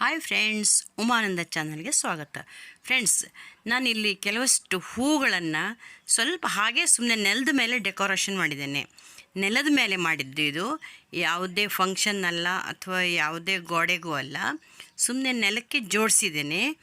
Hi friends Umananda ಚಾನಲ್ಗೆ ಸ್ವಾಗತ. Friends ನಾನಿಲ್ಲಿ ಕೆಲವಷ್ಟು ಹೂಗಳನ್ನು ಸ್ವಲ್ಪ ಹಾಗೆ ಸುಮ್ಮನೆ ನೆಲದ ಮೇಲೆ ಡೆಕೋರೇಷನ್ ಮಾಡಿದ್ದೇನೆ. ನೆಲದ ಮೇಲೆ ಮಾಡಿದ್ದು ಇದು ಯಾವುದೇ ಫಂಕ್ಷನ್ ಅಲ್ಲ ಅಥವಾ ಯಾವುದೇ ಗೋಡೆಗೂ ಅಲ್ಲ. ಸುಮ್ಮನೆ ನೆಲಕ್ಕೆ ಜೋಡಿಸಿದ್ದೇನೆ.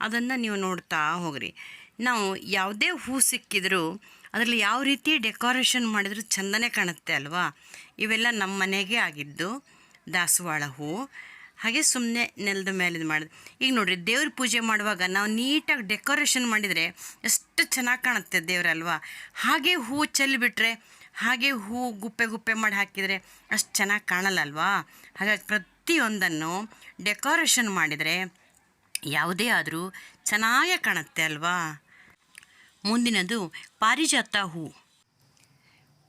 ಅದನ್ನು ನೀವು ನೋಡ್ತಾ ಹೋಗ್ರಿ. ನಾವು ಯಾವುದೇ ಹೂ ಸಿಕ್ಕಿದರೂ ಅದರಲ್ಲಿ ಯಾವ ರೀತಿ ಡೆಕೋರೇಷನ್ ಮಾಡಿದರೂ ಚೆಂದನೇ ಕಾಣುತ್ತೆ ಅಲ್ವಾ? ಇವೆಲ್ಲ ನಮ್ಮ ಮನೆಗೆ ಆಗಿದ್ದು ದಾಸವಾಳ ಹೂ. ಹಾಗೆ ಸುಮ್ಮನೆ ನೆಲದ ಮೇಲೆ ಇದು ಮಾಡಿದೆ ಈಗ ನೋಡಿರಿ, ದೇವ್ರ ಪೂಜೆ ಮಾಡುವಾಗ ನಾವು ನೀಟಾಗಿ ಡೆಕೋರೇಷನ್ ಮಾಡಿದರೆ ಎಷ್ಟು ಚೆನ್ನಾಗಿ ಕಾಣುತ್ತೆ ದೇವರಲ್ವಾ ಹಾಗೆ ಹೂ ಚೆಲ್ಲಿಬಿಟ್ರೆ, ಹಾಗೆ ಹೂ ಗುಪ್ಪೆ ಗುಪ್ಪೆ ಮಾಡಿ ಹಾಕಿದರೆ ಅಷ್ಟು ಚೆನ್ನಾಗಿ ಕಾಣಲ್ಲ ಅಲ್ವಾ? ಹಾಗಾಗಿ ಪ್ರತಿಯೊಂದನ್ನು ಡೆಕೋರೇಷನ್ ಮಾಡಿದರೆ ಯಾವುದೇ ಆದರೂ ಚೆನ್ನಾಗೇ ಕಾಣುತ್ತೆ ಅಲ್ವಾ? ಮುಂದಿನದು ಪಾರಿಜಾತ ಹೂ.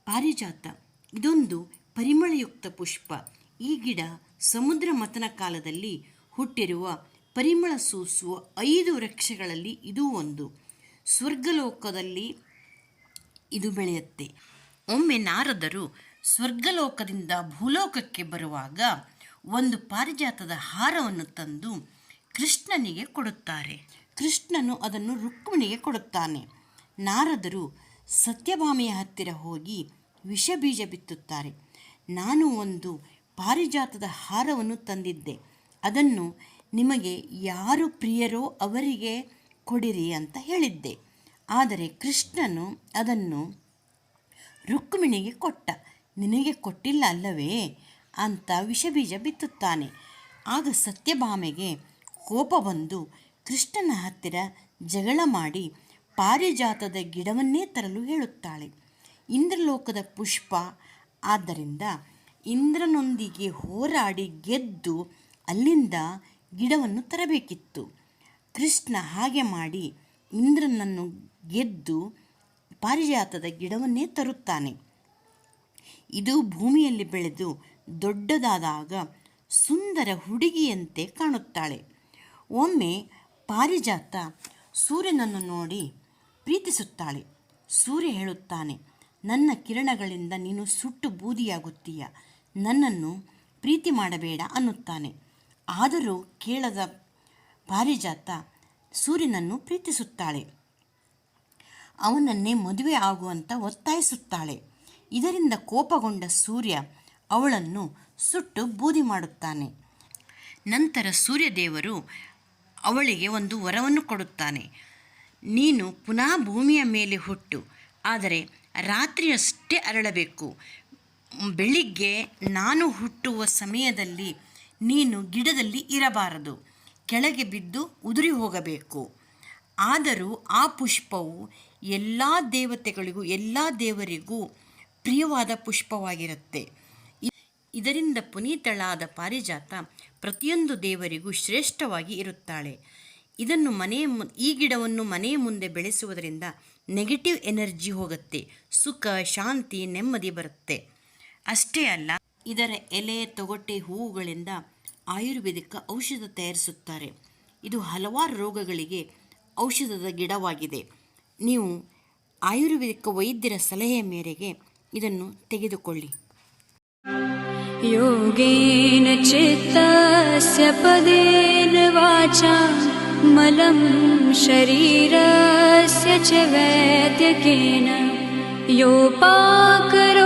ಪಾರಿಜಾತ ಇದೊಂದು ಪರಿಮಳಯುಕ್ತ ಪುಷ್ಪ. ಈ ಗಿಡ ಸಮುದ್ರ ಮತನ ಕಾಲದಲ್ಲಿ ಹುಟ್ಟಿರುವ ಪರಿಮಳ ಸೂಸುವ ಐದು ವೃಕ್ಷಗಳಲ್ಲಿ ಇದು ಒಂದು. ಸ್ವರ್ಗಲೋಕದಲ್ಲಿ ಇದು ಬೆಳೆಯುತ್ತೆ. ಒಮ್ಮೆ ನಾರದರು ಸ್ವರ್ಗಲೋಕದಿಂದ ಭೂಲೋಕಕ್ಕೆ ಬರುವಾಗ ಒಂದು ಪಾರಿಜಾತದ ಹಾರವನ್ನು ತಂದು ಕೃಷ್ಣನಿಗೆ ಕೊಡುತ್ತಾರೆ. ಕೃಷ್ಣನು ಅದನ್ನು ರುಕ್ಮಿಣಿಗೆ ಕೊಡುತ್ತಾನೆ. ನಾರದರು ಸತ್ಯಭಾಮೆಯ ಹತ್ತಿರ ಹೋಗಿ ವಿಷಬೀಜ ಬಿತ್ತುತ್ತಾರೆ. ನಾನು ಒಂದು ಪಾರಿಜಾತದ ಹಾರವನ್ನು ತಂದಿದ್ದೆ. ಅದನ್ನು ನಿಮಗೆ ಯಾರು ಪ್ರಿಯರೋ ಅವರಿಗೆ ಕೊಡಿರಿ ಅಂತ ಹೇಳಿದ್ದೆ. ಆದರೆ ಕೃಷ್ಣನು ಅದನ್ನು ರುಕ್ಮಿಣಿಗೆ ಕೊಟ್ಟ. ನಿನಗೆ ಕೊಟ್ಟಿಲ್ಲ ಅಲ್ಲವೇ? ಅಂತ ವಿಷಬೀಜ ಬಿತ್ತುತ್ತಾನೆ. ಆಗ ಸತ್ಯಭಾಮೆಗೆ ಕೋಪ ಬಂದು ಕೃಷ್ಣನ ಹತ್ತಿರ ಜಗಳ ಮಾಡಿ ಪಾರಿಜಾತದ ಗಿಡವನ್ನೇ ತರಲು ಹೇಳುತ್ತಾಳೆ. ಇಂದ್ರಲೋಕದ ಪುಷ್ಪ. ಆದ್ದರಿಂದ ಇಂದ್ರನೊಂದಿಗೆ ಹೋರಾಡಿ ಗೆದ್ದು ಅಲ್ಲಿಂದ ಗಿಡವನ್ನು ತರಬೇಕಿತ್ತು. ಕೃಷ್ಣ ಹಾಗೆ ಮಾಡಿ ಇಂದ್ರನನ್ನು ಗೆದ್ದು ಪಾರಿಜಾತದ ಗಿಡವನ್ನೇ ತರುತ್ತಾನೆ. ಇದು ಭೂಮಿಯಲ್ಲಿ ಬೆಳೆದು ದೊಡ್ಡದಾದಾಗ ಸುಂದರ ಹುಡುಗಿಯಂತೆ ಕಾಣುತ್ತಾಳೆ. ಒಮ್ಮೆ ಪಾರಿಜಾತ ಸೂರ್ಯನನ್ನು ನೋಡಿ ಪ್ರೀತಿಸುತ್ತಾಳೆ. ಸೂರ್ಯ ಹೇಳುತ್ತಾನೆ, ನನ್ನ ಕಿರಣಗಳಿಂದ ನೀನು ಸುಟ್ಟು ಬೂದಿಯಾಗುತ್ತೀಯ. ನನ್ನನ್ನು ಪ್ರೀತಿ ಮಾಡಬೇಡ ಅನ್ನುತ್ತಾನೆ. ಆದರೂ ಕೇಳದ ಪಾರಿಜಾತ ಸೂರ್ಯನನ್ನು ಪ್ರೀತಿಸುತ್ತಾಳೆ. ಅವನನ್ನೇ ಮದುವೆ ಆಗುವಂತ ಒತ್ತಾಯಿಸುತ್ತಾಳೆ. ಇದರಿಂದ ಕೋಪಗೊಂಡ ಸೂರ್ಯ ಅವಳನ್ನು ಸುಟ್ಟು ಬೂದಿ ಮಾಡುತ್ತಾನೆ. ನಂತರ ಸೂರ್ಯದೇವರು ಅವಳಿಗೆ ಒಂದು ವರವನ್ನು ಕೊಡುತ್ತಾನೆ. ನೀನು ಪುನಃ ಭೂಮಿಯ ಮೇಲೆ ಹುಟ್ಟು, ಆದರೆ ರಾತ್ರಿಯಷ್ಟೇ ಅರಳಬೇಕು. ಬೆಳಿಗ್ಗೆ ನಾನು ಹುಟ್ಟುವ ಸಮಯದಲ್ಲಿ ನೀನು ಗಿಡದಲ್ಲಿ ಇರಬಾರದು. ಕೆಳಗೆ ಬಿದ್ದು ಉದುರಿ ಹೋಗಬೇಕು. ಆದರೂ ಆ ಪುಷ್ಪವು ಎಲ್ಲ ದೇವತೆಗಳಿಗೂ, ಎಲ್ಲ ದೇವರಿಗೂ ಪ್ರಿಯವಾದ ಪುಷ್ಪವಾಗಿರುತ್ತೆ. ಇದರಿಂದ ಪುನೀತಳಾದ ಪಾರಿಜಾತ ಪ್ರತಿಯೊಂದು ದೇವರಿಗೂ ಶ್ರೇಷ್ಠವಾಗಿ ಇರುತ್ತಾಳೆ. ಇದನ್ನು ಮನೆಯ ಮು, ಈ ಗಿಡವನ್ನು ಮನೆಯ ಮುಂದೆ ಬೆಳೆಸುವುದರಿಂದ ನೆಗೆಟಿವ್ ಎನರ್ಜಿ ಹೋಗುತ್ತೆ. ಸುಖ, ಶಾಂತಿ, ನೆಮ್ಮದಿ ಬರುತ್ತೆ. ಅಷ್ಟೇ ಅಲ್ಲ, ಇದರ ಎಲೆ, ತೊಗಟೆ, ಹೂವುಗಳಿಂದ ಆಯುರ್ವೇದಿಕ ಔಷಧ ತಯಾರಿಸುತ್ತಾರೆ. ಇದು ಹಲವಾರು ರೋಗಗಳಿಗೆ ಔಷಧದ ಗಿಡವಾಗಿದೆ. ನೀವು ಆಯುರ್ವೇದಿಕ ವೈದ್ಯರ ಸಲಹೆಯ ಮೇರೆಗೆ ಇದನ್ನು ತೆಗೆದುಕೊಳ್ಳಿ. ಯೋಗೇನ ಚಿತ್ತಸ್ಯ ಪದೇನ ವಾಚ, ಮಲಂ ಶರೀರಸ್ಯ ಚ ವೈದ್ಯಕೇನ ಯೋಪಾಕರೋ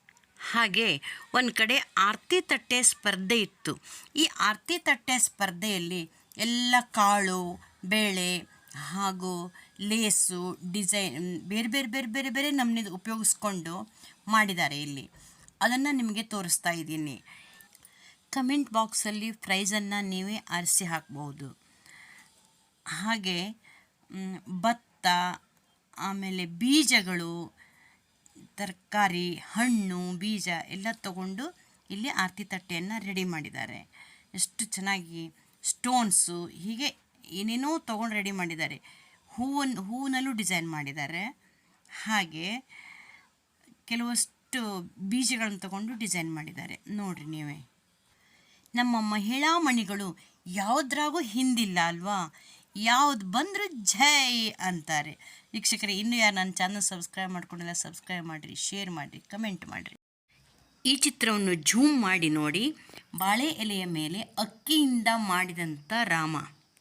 ಹಾಗೆ ಒಂದು ಕಡೆ ಆರತಿ ತಟ್ಟೆ ಸ್ಪರ್ಧೆ ಇತ್ತು. ಈ ಆರತಿ ತಟ್ಟೆ ಸ್ಪರ್ಧೆಯಲ್ಲಿ ಎಲ್ಲ ಕಾಳು, ಬೇಳೆ ಹಾಗೂ ಲೇಸು, ಡಿಸೈನ್ ಬೇರೆ ಬೇರೆ ಬೇರೆ ಬೇರೆ ಬೇರೆ ನಮ್ಮನಿದು ಉಪಯೋಗಿಸ್ಕೊಂಡು ಮಾಡಿದ್ದಾರೆ ಇಲ್ಲಿ. ಅದನ್ನು ನಿಮಗೆ ತೋರಿಸ್ತಾ ಇದ್ದೀನಿ. ಕಮೆಂಟ್ ಬಾಕ್ಸಲ್ಲಿ ಪ್ರೈಸನ್ನು ನೀವೇ ಆರಿಸಿ ಹಾಕ್ಬೋದು. ಹಾಗೆ ಭತ್ತ, ಆಮೇಲೆ ಬೀಜಗಳು ತರಕಾರಿ, ಹಣ್ಣು, ಬೀಜ ಎಲ್ಲ ತಗೊಂಡು ಇಲ್ಲಿ ಆರತಿ ತಟ್ಟೆಯನ್ನು ರೆಡಿ ಮಾಡಿದ್ದಾರೆ. ಎಷ್ಟು ಚೆನ್ನಾಗಿ ಸ್ಟೋನ್ಸು ಹೀಗೆ ಏನೇನೋ ತೊಗೊಂಡು ರೆಡಿ ಮಾಡಿದ್ದಾರೆ. ಹೂವನ್ನು ಹೂವಿನಲ್ಲೂ ಡಿಸೈನ್ ಮಾಡಿದ್ದಾರೆ. ಹಾಗೆ ಕೆಲವಷ್ಟು ಬೀಜಗಳನ್ನು ತಗೊಂಡು ಡಿಸೈನ್ ಮಾಡಿದ್ದಾರೆ. ನೋಡಿರಿ ನೀವೇ. ನಮ್ಮ ಮಹಿಳಾ ಮಣಿಗಳು ಯಾವುದ್ರಾಗೂ ಹಿಂದಿಲ್ಲ ಅಲ್ವಾ? ಯಾವ್ದು ಬಂದರೂ ಜೈ ಅಂತಾರೆ. ವೀಕ್ಷಕರೇ, ಇನ್ನೂ ಯಾರು ನನ್ನ ಚಾನಲ್ ಸಬ್ಸ್ಕ್ರೈಬ್ ಮಾಡ್ಕೊಂಡಿಲ್ಲ ಸಬ್ಸ್ಕ್ರೈಬ್ ಮಾಡಿರಿ ಶೇರ್ ಮಾಡಿರಿ ಕಮೆಂಟ್ ಮಾಡಿರಿ. ಈ ಚಿತ್ರವನ್ನು ಝೂಮ್ ಮಾಡಿ ನೋಡಿ, ಬಾಳೆ ಎಲೆಯ ಮೇಲೆ ಅಕ್ಕಿಯಿಂದ ಮಾಡಿದಂಥ ರಾಮ.